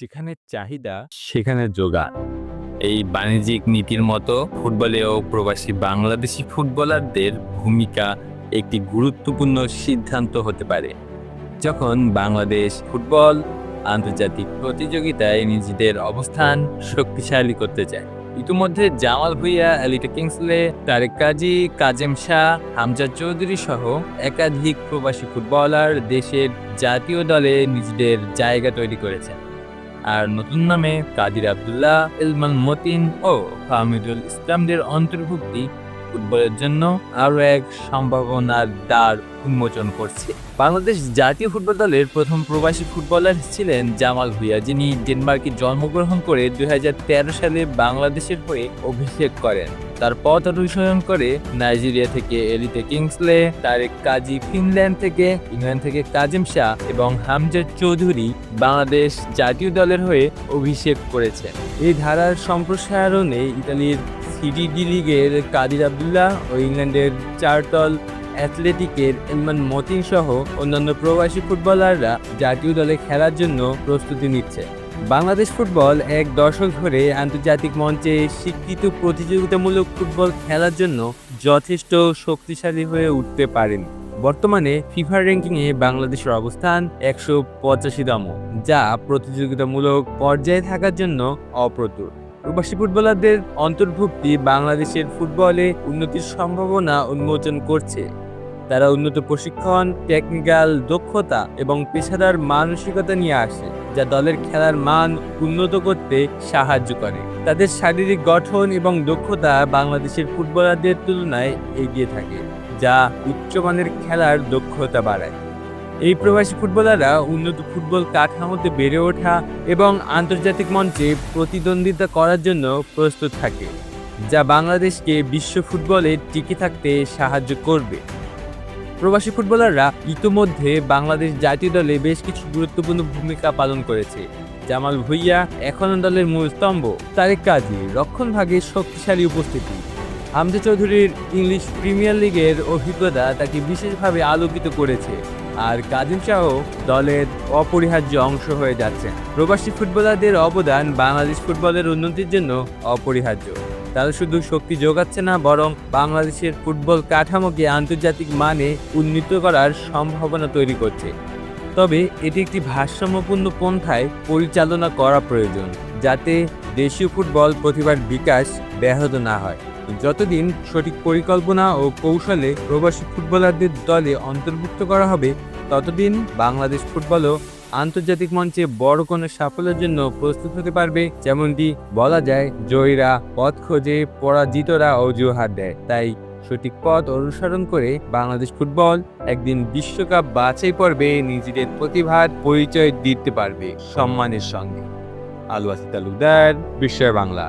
যেখানে চাহিদা সেখানে যোগান। এই বাণিজ্যিক নীতির মতো ফুটবলেও প্রবাসী বাংলাদেশি ফুটবলারদের ভূমিকা একটি গুরুত্বপূর্ণ সিদ্ধান্ত হতে পারে। যখন বাংলাদেশ ফুটবল আন্তর্জাতিক প্রতিযোগিতায় নিজেদের অবস্থান শক্তিশালী করতে চায়। ইতিমধ্যে জামাল ভুইয়া, এলিটা কিংসলে, তারেক কাজী, কাজেম শাহ হামজা চৌধুরী সহ একাধিক প্রবাসী ফুটবলার দেশের জাতীয় দলে নিজেদের জায়গা তৈরি করেছেন। আর নতুন নামে কাদির আবদুল্লাহ ইলমান মতিন ও ফাহমিদুল ইসলামদের অন্তর্ভুক্তি ফুটবলের জন্য আরও এক সম্ভাবনার দ্বার উন্মোচন করছে। বাংলাদেশ জাতীয় ফুটবল দলের প্রথম প্রবাসী ফুটবলার ছিলেন জামাল ভুইয়া, যিনি ডেনমার্কে জন্মগ্রহণ করে দুই সালে বাংলাদেশের হয়ে অভিষেক করেন। তার পথ অনুসরণ করে নাইজেরিয়া থেকে এলিতে কিংসলে, তারেক কাজী ফিনল্যান্ড থেকে ইংল্যান্ড থেকে কাজিম শাহ এবং হামজা চৌধুরী বাংলাদেশ জাতীয় দলের হয়ে অভিষেক করেছেন। এই ধারার সম্প্রসারণে ইতালির সিডি ডি লিগের কাদির আবদুল্লাহ ও ইংল্যান্ডের চারতল অ্যাথলেটিকের এলমান মতিন সহ অন্যান্য প্রবাসী ফুটবলাররা জাতীয় দলে খেলার জন্য প্রস্তুতি নিচ্ছে। বাংলাদেশ ফুটবল এক দশক ধরে আন্তর্জাতিক মঞ্চে স্বীকৃত প্রতিযোগিতামূলক ফুটবল খেলার জন্য যথেষ্ট শক্তিশালী হয়ে উঠতে পারেন। বর্তমানে ফিফা র্যাঙ্কিংয়ে বাংলাদেশের অবস্থান একশো পঁচাশিতম, যা প্রতিযোগিতামূলক পর্যায়ে থাকার জন্য অপ্রতুল। প্রবাসী ফুটবলারদের অন্তর্ভুক্তি বাংলাদেশের ফুটবলে উন্নতির সম্ভাবনা উন্মোচন করছে। তারা উন্নত প্রশিক্ষণ টেকনিক্যাল দক্ষতা এবং পেশাদার মানসিকতা নিয়ে আসে, যা দলের খেলার মান উন্নত করতে সাহায্য করে। তাদের শারীরিক গঠন এবং দক্ষতা বাংলাদেশের ফুটবলারদের তুলনায় এগিয়ে থাকে, যা উচ্চমানের খেলার দক্ষতা বাড়ায়। এই প্রবাসী ফুটবলাররা উন্নত ফুটবল কাঠামোতে বেড়ে ওঠা এবং আন্তর্জাতিক মঞ্চে প্রতিদ্বন্দ্বিতা করার জন্য প্রস্তুত থাকে, যা বাংলাদেশকে বিশ্ব ফুটবলে টিকে থাকতে সাহায্য করবে। প্রবাসী ফুটবলাররা ইতোমধ্যে বাংলাদেশ জাতীয় দলে বেশ কিছু গুরুত্বপূর্ণ ভূমিকা পালন করেছে। জামাল ভুইয়া এখনও দলের মূল স্তম্ভ, তারেক কাজী, রক্ষণ ভাগে শক্তিশালী উপস্থিতি। হামজা চৌধুরীর ইংলিশ প্রিমিয়ার লিগের অভিজ্ঞতা তাকে বিশেষভাবে আলোকিত করেছে। আর কাজিম শাহ দলের অপরিহার্য অংশ হয়ে যাচ্ছে। প্রবাসী ফুটবলারদের অবদান বাংলাদেশ ফুটবলের উন্নতির জন্য অপরিহার্য। তারা শুধু শক্তি যোগাচ্ছে না, বরং বাংলাদেশের ফুটবল কাঠামোকে আন্তর্জাতিক মানে উন্নীত করার সম্ভাবনা তৈরি করছে। তবে এটি একটি ভারসাম্যপূর্ণ পন্থায় পরিচালনা করা প্রয়োজন। যাতে দেশীয় ফুটবল প্রতিভার বিকাশ ব্যাহত না হয়। যতদিন সঠিক পরিকল্পনা ও কৌশলে প্রবাসী ফুটবলারদের দলে অন্তর্ভুক্ত করা হবে, ততদিন বাংলাদেশ ফুটবলও আন্তর্জাতিক মঞ্চে বড় কোনো সাফল্যের জন্য প্রস্তুত হতে পারবে যেমনটি বলা যায়, জয়ীরা পথ খোঁজে পরাজিতরা অজুহাত দেয়। তাই সঠিক পথ অনুসরণ করে বাংলাদেশ ফুটবল একদিন বিশ্বকাপ বাছাই পর্বে নিজেদের প্রতিভার পরিচয় দিতে পারবে সম্মানের সঙ্গে। আলু আসিত তালুকদার বিশ্বের বাংলা।